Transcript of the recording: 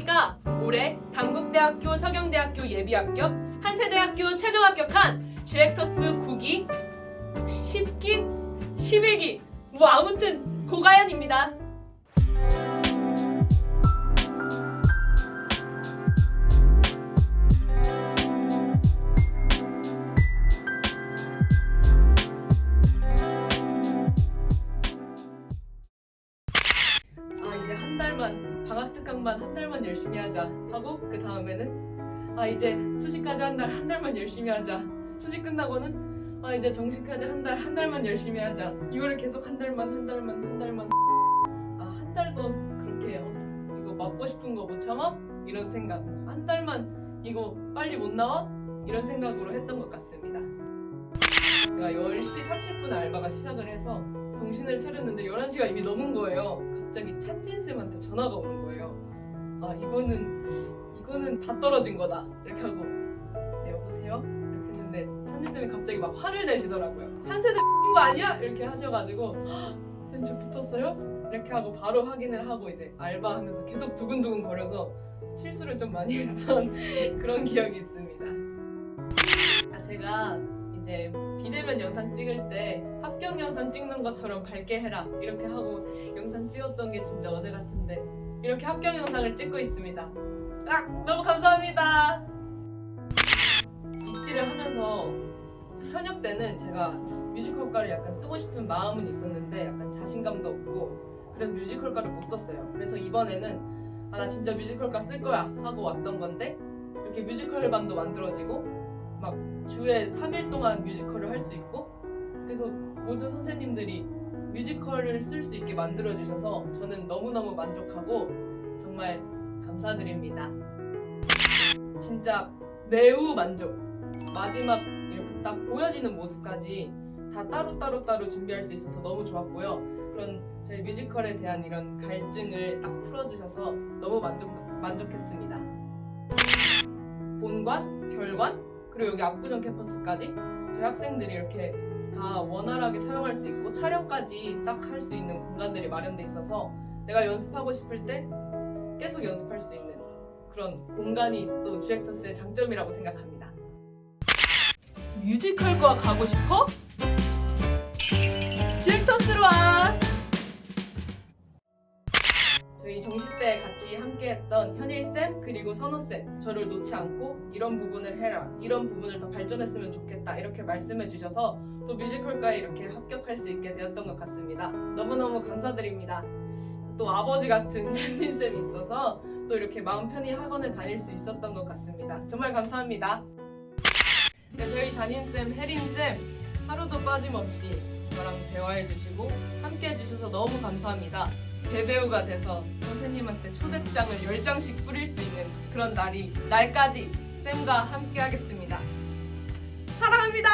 안녕하십니까. 올해 당국대학교 서경대학교 예비 합격, 한세대학교 최종 합격한 쥐렉터스 9기, 10기, 11기, 뭐 아무튼 고가연입니다. 한 달만 방학 특강만 한 달만 열심히 하자 하고 그 다음에는 아 이제 수시까지 한 달 한 달만 열심히 하자. 수시 끝나고는 아 이제 정시까지 한 달 한 달만 열심히 하자. 이거를 계속 한 달만 한 달만 한 달만. 아 한 달도 그렇게 어, 이거 맞고 싶은 거 못 참아? 이런 생각. 한 달만 이거 빨리 못 나와? 이런 생각으로 했던 것 같습니다. 제가 10시 30분에 알바가 시작을 해서 정신을 차렸는데 11시가 이미 넘은 거예요. 갑자기 찬진쌤한테 전화가 오는 거예요. 아, 이거는, 이거는 다 떨어진 거다. 이렇게 하고, 네, 여보세요? 이렇게 했는데, 찬진쌤이 갑자기 막 화를 내시더라고요. 한 세대 미친 거 아니야? 이렇게 하셔가지고, "헉, 쌤, 저 붙었어요? 이렇게 하고 바로 확인을 하고 이제 알바하면서 계속 두근두근 거려서 실수를 좀 많이 했던 그런 기억이 있습니다. 아, 제가 이제 비대면 영상 찍을 때 합격 영상 찍는 것처럼 밝게 해라 이렇게 하고 영상 찍었던 게 진짜 어제 같은데 이렇게 합격 영상을 찍고 있습니다. 아 너무 감사합니다. 입시를 하면서 현역 때는 제가 뮤지컬과를 약간 쓰고 싶은 마음은 있었는데 약간 자신감도 없고 그래서 뮤지컬과를 못 썼어요. 그래서 이번에는 아 나 진짜 뮤지컬과 쓸 거야 하고 왔던 건데 이렇게 뮤지컬 반도 만들어지고 막 주에 3일 동안 뮤지컬을 할 수 있고 그래서 모든 선생님들이 뮤지컬을 쓸 수 있게 만들어 주셔서 저는 너무너무 만족하고 정말 감사드립니다. 진짜 매우 만족. 마지막 이렇게 딱 보여지는 모습까지 다 따로따로 따로 준비할 수 있어서 너무 좋았고요. 그런 저희 뮤지컬에 대한 이런 갈증을 딱 풀어주셔서 너무 만족, 만족했습니다. 본관, 별관, 그리고 여기 압구정 캠퍼스까지 저희 학생들이 이렇게 다 원활하게 사용할 수 있고 촬영까지 딱 할 수 있는 공간들이 마련돼 있어서 내가 연습하고 싶을 때 계속 연습할 수 있는 그런 공간이 또 주액터스의 장점이라고 생각합니다. 뮤지컬과 가고 싶어? 때 같이 함께했던 현일쌤 그리고 선우쌤 저를 놓지 않고 이런 부분을 해라 이런 부분을 더 발전했으면 좋겠다 이렇게 말씀해 주셔서 또 뮤지컬과 이렇게 합격할 수 있게 되었던 것 같습니다. 너무너무 감사드립니다. 또 아버지 같은 찬진쌤이 있어서 또 이렇게 마음 편히 학원에 다닐 수 있었던 것 같습니다. 정말 감사합니다. 네, 저희 담임쌤 해림 쌤 하루도 빠짐없이 저랑 대화해 주시고 함께 해주셔서 너무 감사합니다. 대배우가 돼서 선생님한테 초대장을 10장씩 뿌릴 수 있는 그런 날이 날까지 쌤과 함께 하겠습니다. 사랑합니다!